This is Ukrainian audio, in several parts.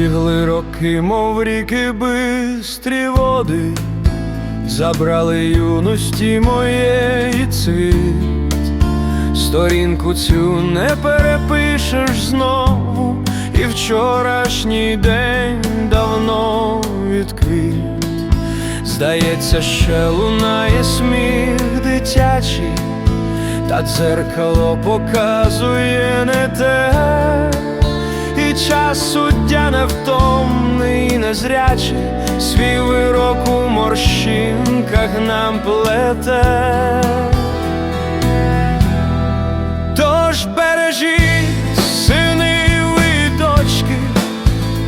Бігли роки, мов ріки бистрі води, забрали юності моєї цвіт, сторінку цю не перепишеш знову, і вчорашній день давно відквіт. Здається, ще лунає сміх дитячий, та дзеркало показує не те, час суддя невтомний незрячий, свій вирок у морщинках нам плете. Тож бережіть, сини ви дочки,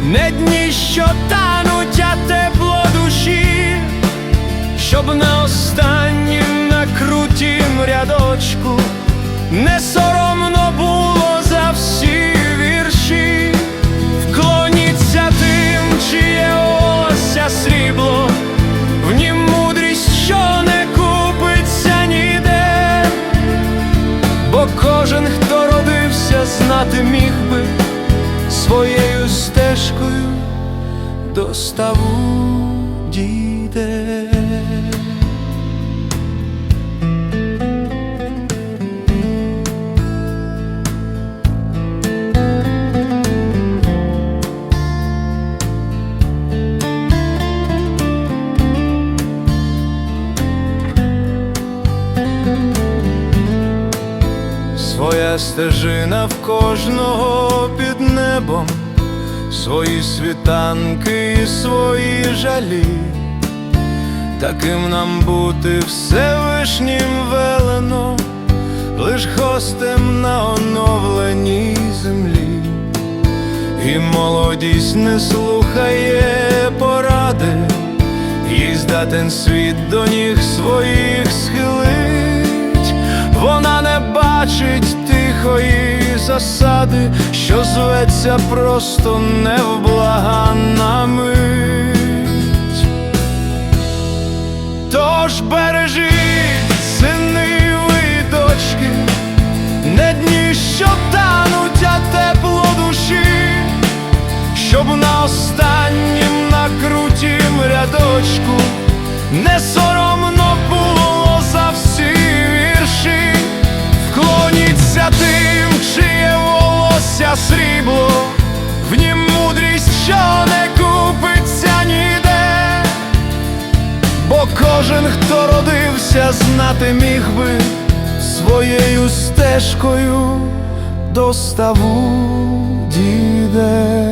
не дні, що тануть, а тепло душі, щоб на останнім на крутім рядочку не соромно Кожен, хто родився, знати міг би своєю стежкою до ставу дійде. Своя стежина в кожного під небом, свої світанки і свої жалі, таким нам бути Всевишнім велено, лиш гостем на оновленій землі, і молодість не слухає поради, їй здатен світ до ніг своїх схилить, вона не бачить тихої засади, що зветься просто невблаганна мить. Тож бережіть, сини ви дочки, не дні, що тануть, а тепло душі, щоб на останнім на крутім рядочку не волосся срібло, в нім мудрість, що не купиться ніде. Бо кожен, хто родився, знати міг би своєю стежкою до ставу дійде.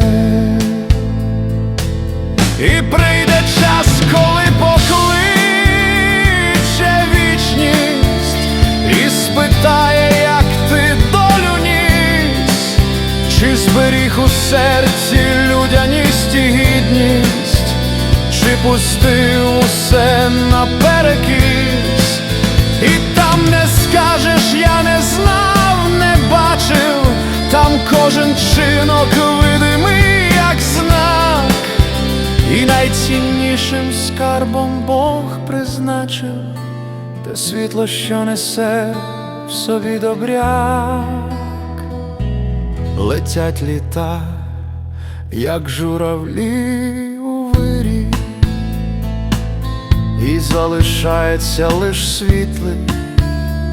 Зберіг у серці людяність і гідність, чи пустив усе наперекіс, і там не скажеш, я не знав, не бачив, там кожен чинок видимий, як знак. І найціннішим скарбом Бог призначив те світло, що несе в собі добряк, летять літа, як журавлі у вирі, і залишається лиш світлий,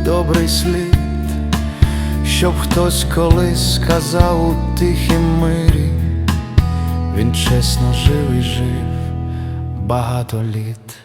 добрий слід, щоб хтось колись сказав у тихім мирі. Він чесно жив і жив багато літ.